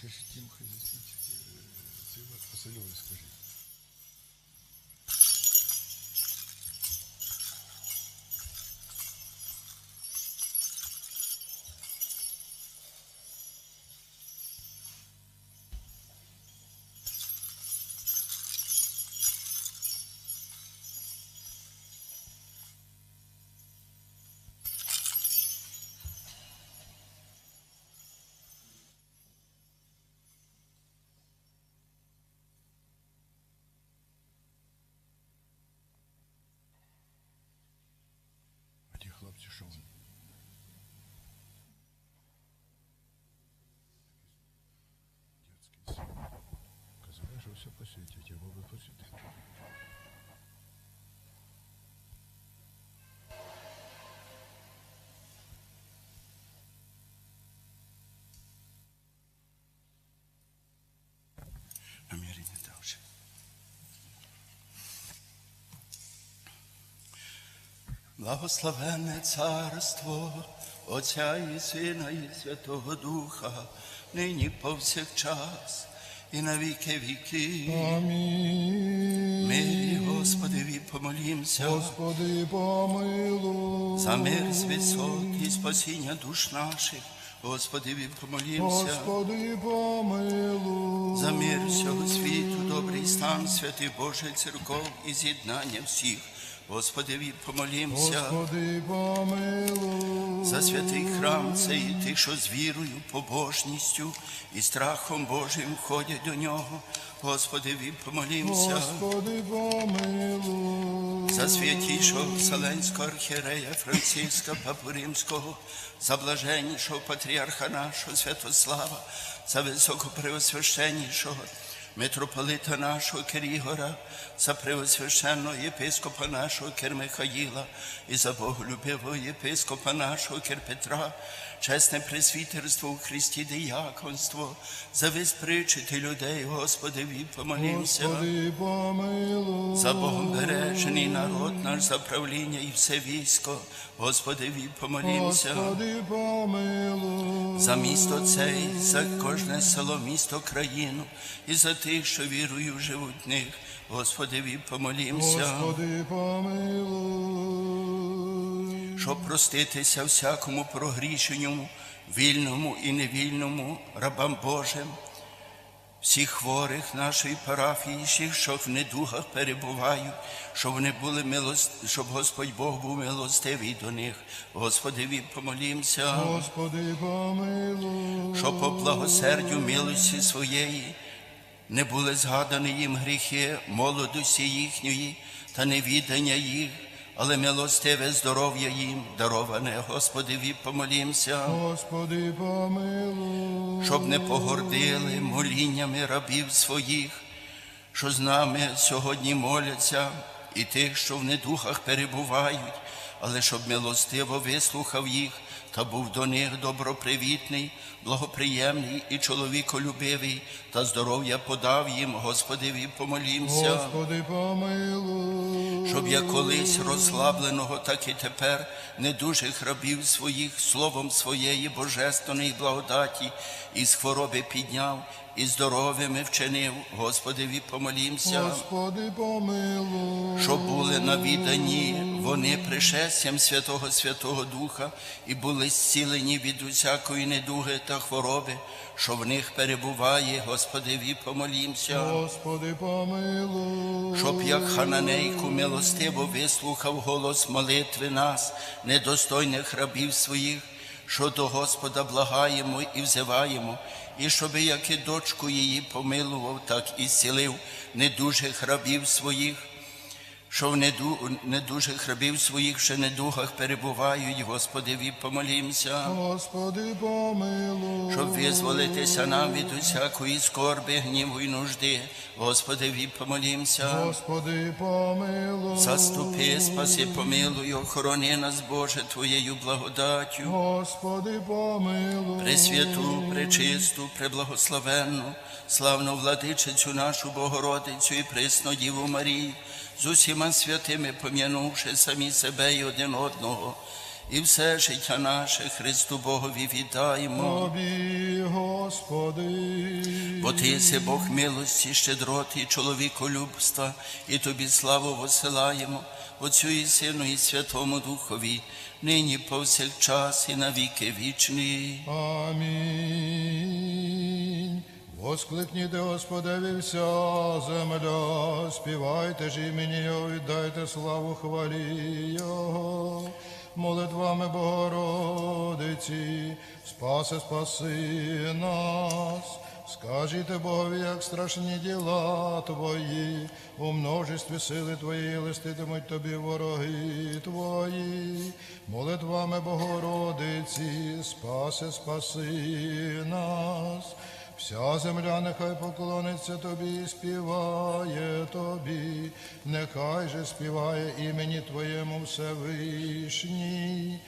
скажіть їм, хай засвітять цей от Васильові. Все посвітять, або ви посвітите. намірення далі. Благословенне царство Отця і Сина, і Святого Духа, нині повсякчас і на віки віки. Амінь. Мирі, Господи, помолімся. Господи, помилуй. За мир святий, спасіння душ наших, Господи, помолімся. Господи, помилуй. За мир всього світу, добрий стан, святий Божий церков і з'єднання всіх. Господи, помолімся. Господи, помилуй. За святий храм цей і тих, що з вірою, побожністю і страхом Божим ходять до нього. Господи, помолімся. Господи, помилуй. За святішого Вселенського архієрея Франциска Папу Римського, за блаженнішого патріарха нашого Святослава, за високопреосвященнішого митрополита нашого Кирігора, за преосвященного єпископа нашого Кир Михаїла і за боголюбивого єпископа нашого Кир Петра, чесне пресвітерство у Христі дияконство, за виспричити людей, Господи, помилуй. За Богом бережений народ наш, за правління і все військо, Господи, помилуй. За місто цей, за кожне село, місто, країну, і за тих, що вірою живуть в них, Господи, помолімся. Господи, помилуй. Щоб проститися всякому прогрішенню, вільному і невільному, рабам Божим, всіх хворих нашої парафії, всіх, що в недугах перебувають, щоб вони були милост... щоб Господь Бог був милостивий до них. Господи, помолімся. Господи, помилуй. що по благосердю милості своєї не були згадані їм гріхи молодості їхньої та невідання їх, але милостиве здоров'я їм дароване, Господи, помолімся, Господи, помилуй. щоб не погордили моліннями рабів своїх, що з нами сьогодні моляться, і тих, що в недухах перебувають, але щоб милостиво вислухав їх та був до них добропривітний, благоприємний і чоловіколюбивий, та здоров'я подав їм, Господи, помолімся. Господи, помилуй. Щоб як колись розслабленого, так і тепер недужих рабів своїх словом своєї божественної благодаті із хвороби підняв і здоровими вчинив, Господи, помолімся. Господи, помилуй. Щоб були навідані вони пришестям Святого Святого Духа і були зцілені від усякої недуги та хвороби, що в них перебуває, Господи, помолімся. Господи, помилуй. Щоб як хананейку милостиво вислухав голос молитви нас, недостойних рабів своїх, що до Господа благаємо і взиваємо, і щоб як і дочку її помилував, так і зцілив недужих рабів своїх, що в неду, недужих рабів своїх, що недугах перебувають, Господи, помолімся. Господи, помилуй. щоб визволитися нам від усякої скорби, гніву і нужди. Господи, помолімся. Господи, помилуй. Заступи, спаси, помилуй, охорони нас, Боже, Твоєю благодаттю. Господи, помилуй. Пресвяту, пречисту, преблагословенну, славну владичицю нашу Богородицю і присну Діву Марію, з усіма святими пом'янувши самі себе і один одного, і все життя наше Христу Богові віддаємо. Тобі, Господи. Бо ти єси Бог милості, щедроти чоловіколюбства, і тобі славу посилаємо, Отцю і Сину, і Святому Духові, нині повсякчас і на віки вічні. Амінь. Воскликніте Господеві вся земля, співайте ж імені Його, віддайте славу хвалі Його. Молитвами Богородиці, спаси, спаси нас. Скажіть Богові, як страшні діла Твої, у множестві сили Твої листитимуть Тобі вороги Твої, молитвами Богородиці, спаси, спаси нас. Вся земля нехай поклониться тобі, і співає тобі, нехай же співає імені Твоєму Всевишній.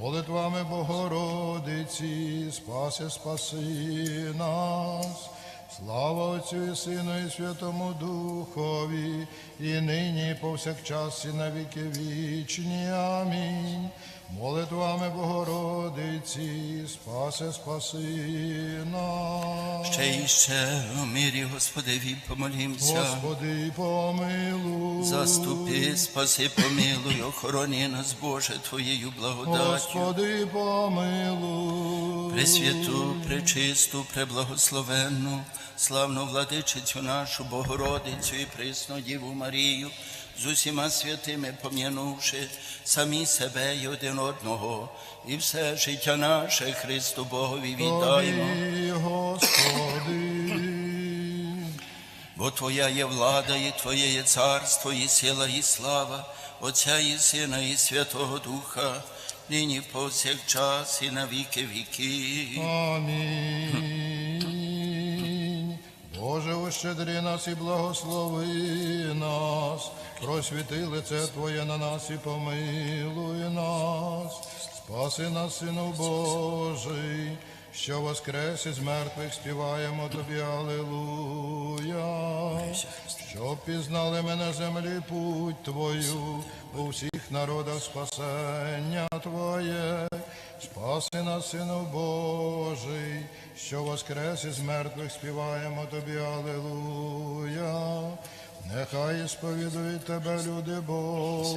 Молитвами Богородиці, спаси, спаси нас. Слава Отцю і Сину, і Святому Духові, і нині, і повсякчас, і на віки вічні. Амінь. Молитвами Богородиці, спаси, спаси нас. Ще і ще у мирі, Господеві, помолімся. Господи, помилуй. Заступи, спаси, помилуй, охорони нас, Боже, Твоєю благодаттю. Господи, помилуй. Пресвяту, пречисту, преблагословенну, славну владичицю нашу Богородицю і присну Діву Марію, з усіма святими пом'янувши самі себе і один одного, і все життя наше Христу Богові віддаємо. Тобі, Господи. Бо Твоя є влада, і Твоє є царство, і сила, і слава, Отця і Сина, і Святого Духа, нині повсякчас і на віки віки. Амінь. Боже, нас і благослови нас, просвіти лице Твоє на нас і помилуй нас, спаси нас, Сину Божий, що воскрес із мертвих співаємо Тобі, Алилуя. Щоб пізнали ми на землі путь Твою, у всіх народах спасення Твоє, спаси нас, Сину Божий, що воскрес із мертвих співаємо Тобі, Аллилуйя. Нехай сповідують Тебе, люди Божі.